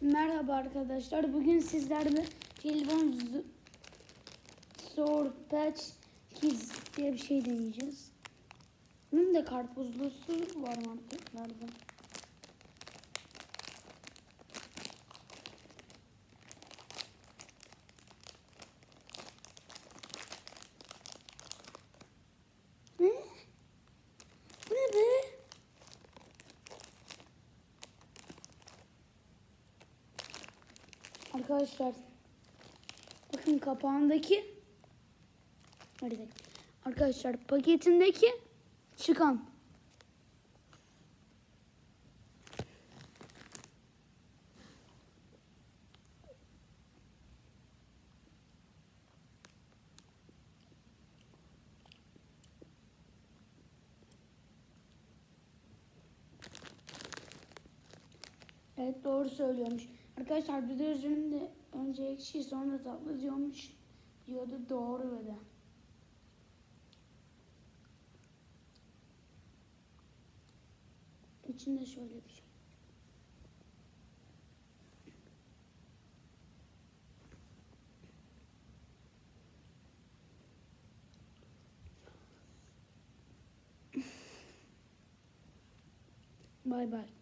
Merhaba arkadaşlar. Bugün sizlerle Jelibon Z- Sour Patch Kids diye bir şey deneyeceğiz. Bunun da karpuzlusu var marketlerde. Arkadaşlar bakın kapağındaki. Arkadaşlar paketindeki çıkan Evet doğru söylüyormuş. Arkadaşlar bir de üzerinde önce ekşi sonra tatlı diyormuş. Diyordu doğru de. İçinde şöyle bir şey. Bay bay.